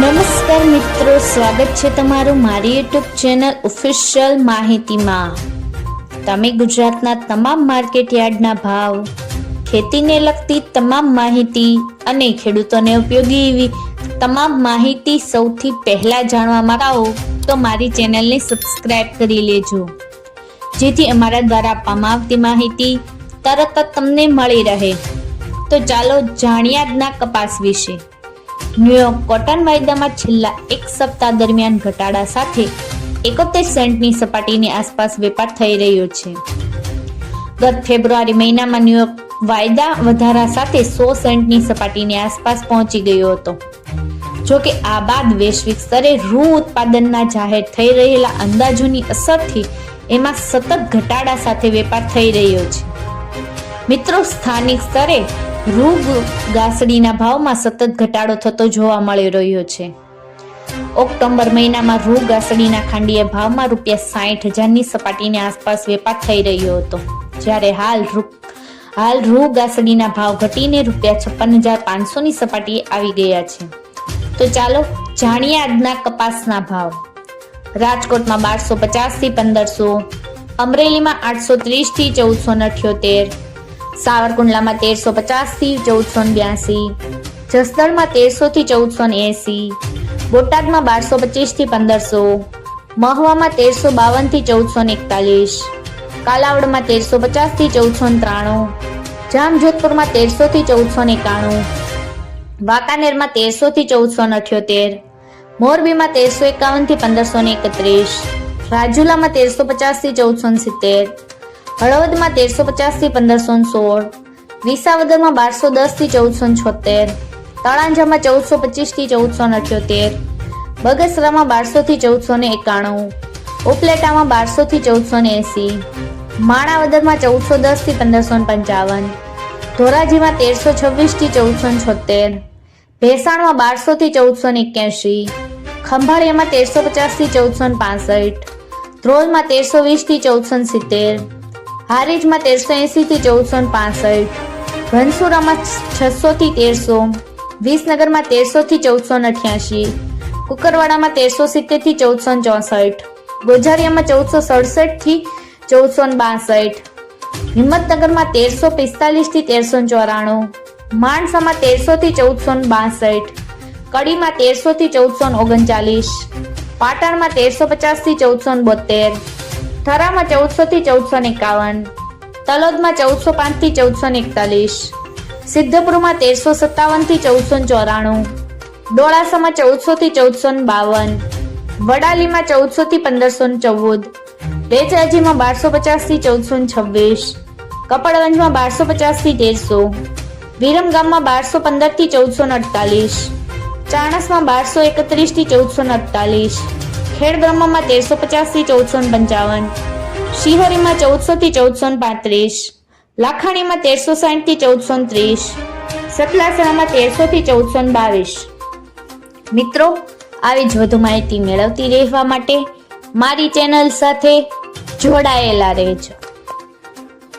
નમસ્કાર મિત્રો, સ્વાગત છે તમારું મારી યુટ્યુબ ચેનલ ઓફિશિયલ માહિતીમાં. તમે ગુજરાતના તમામ માર્કેટ યાર્ડના ભાવ, ખેતીને લગતી તમામ માહિતી અને ખેડૂતોને ઉપયોગી એવી તમામ માહિતી સૌથી પહેલા જાણવા માંગો તો મારી ચેનલને સબસ્ક્રાઇબ કરી લેજો. જેથી અમારા દ્વારા આપવામાં આવતી માહિતી તરત જ તમને મળી રહે. તો ચાલો જાણ્યા આજના કપાસ વિશે. ન્યુયોર્ક કોટન વાયદામાં છેલ્લા એક સપ્તાહ દરમિયાન ઘટાડા સાથે એકોતેર સેન્ટની સપાટીની આસપાસ વેપાર થઈ રહ્યો છે. ગત ફેબ્રુઆરી મહિનામાં ન્યુયોર્ક વાયદા વધારા સાથે સો સેન્ટની સપાટીની આસપાસ પહોંચી ગયો હતો. જો કે આ બાદ વૈશ્વિક સ્તરે રૂ ઉત્પાદનના જાહેર થઈ રહેલા અંદાજોની અસરથી એમાં સતત ઘટાડા સાથે વેપાર થઈ રહ્યો છે. મિત્રો, સ્થાનિક સ્તરે રૂ ગાસડીના ભાવમાં સતત ઘટાડો થતો જોવા મળી રહ્યો છે. ઓક્ટોબર મહિનામાં રૂ ગાસડીના ખાંડીએ ભાવમાં રૂપિયા સાઠ હજારની સપાટીની આસપાસ વેપાર થઈ રહ્યો હતો. જ્યારે હાલ રૂ હાલ રૂ ગાસડીના ભાવ ઘટીને રૂપિયા છપ્પન હજાર પાંચસોની સપાટીએ આવી ગયા છે. તો ચાલો જાણીએ આજના કપાસના ભાવ. રાજકોટમાં બારસો પચાસથી પંદરસો, અમરેલીમાં આઠસો ત્રીસથી ચૌદસો અઠ્યોતેર સાવરકુંડલામાં તેરસો પચાસથી ચૌદસો બ્યાસી જસદણમાં તેરસોથી ચૌદસો એંસી, બોટાદમાં બારસો પચીસથી પંદરસો, મહવામાં તેરસો બાવનથી ચૌદસો એકતાલીસ, કાલાવડમાં તેરસો પચાસથી ચૌદસો ત્રાણું, જામજોધપુરમાં તેરસોથી ચૌદસો એકાણું, વાંકાનેરમાં તેરસોથી ચૌદસો અઠ્યોતેર, મોરબીમાં તેરસો એકાવનથી પંદરસો એકત્રીસ, રાજુલામાં તેરસો પચાસથી ચૌદસો સિત્તેર હળવદમાં તેરસો પચાસથી પંદરસો સોળ, વિસાવદરમાં બારસો દસથી ચૌદસો છોતેર, તળાંજામાં ચૌદસો પચીસથી ચૌદસો અઠ્યોતેર, બગસરામાં બારસોથી ચૌદસો ને એકાણું, ઉપલેટામાં બારસોથી ચૌદસો ને એંસી, માણાવદરમાં ચૌદસો દસથી પંદરસો પંચાવન, ધોરાજીમાં તેરસો છવ્વીસથી ચૌદસો છોતેર, ભેસાણમાં બારસોથી ચૌદસો એક્યાસી ખંભાળિયામાં તેરસો પચાસથી ચૌદસો પાસઠ, ધ્રોલમાં તેરસો વીસથી ચૌદસો સિત્તેર હારીજમાં તેરસો એંસીથી ચૌદસો પાસઠ. ઘનસુરામાં છસોથી તેરસો. વિસનગરમાં તેરસોથી ચૌદસો અઠ્યાસી. કુકરવાડામાં તેરસો સિત્તેરથી ચૌદસો ચોસઠ. ગોઝારિયામાં ચૌદસો સડસઠથી ચૌદસો બાસઠ. હિંમતનગરમાં તેરસો પિસ્તાલીસથી તેરસો ચોરાણું. માણસામાં તેરસોથી ચૌદસો બાસઠ. કડીમાં તેરસોથી ચૌદસો ઓગણચાલીસ. પાટણમાં તેરસો પચાસથી ચૌદસો બોતેર થરામાં ચૌદસો થી ચૌદસો એકાવન, તલોદમાં ચૌદસો પાંચથી ચૌદસો એકતાલીસ, સિદ્ધપુરમાં તેરસો સત્તાવનથી ચૌદસો ચોરાણું, ડોળાસામાં ચૌદસો થી ચૌદસો બાવન, વડાલીમાં ચૌદસો થી પંદરસો ચૌદ, બેચરાજીમાં બારસો પચાસથી ચૌદસો છવ્વીસ, કપડવંજમાં બારસો પચાસથી તેરસો, વિરમગામમાં બારસો પંદરથી ચૌદસો અડતાલીસ, ચાણસમાં બારસો એકત્રીસથી ચૌદસો અડતાલીસ ખેડબ્રહ્મામાં તેરસો પચાસથી ચૌદસો પંચાવન શિહોરીમાં ચૌદસો થી ચૌદસો પાંત્રીસ, લાખાણીમાં તેરસો સાઠથી ચૌદસો ત્રીસ સતલાસણામાં તેરસો થી ચૌદસો બાવીસ. મિત્રો, આવી જ વધુ માહિતી મેળવતી રહેવા માટે મારી ચેનલ સાથે જોડાયેલા રહેજો.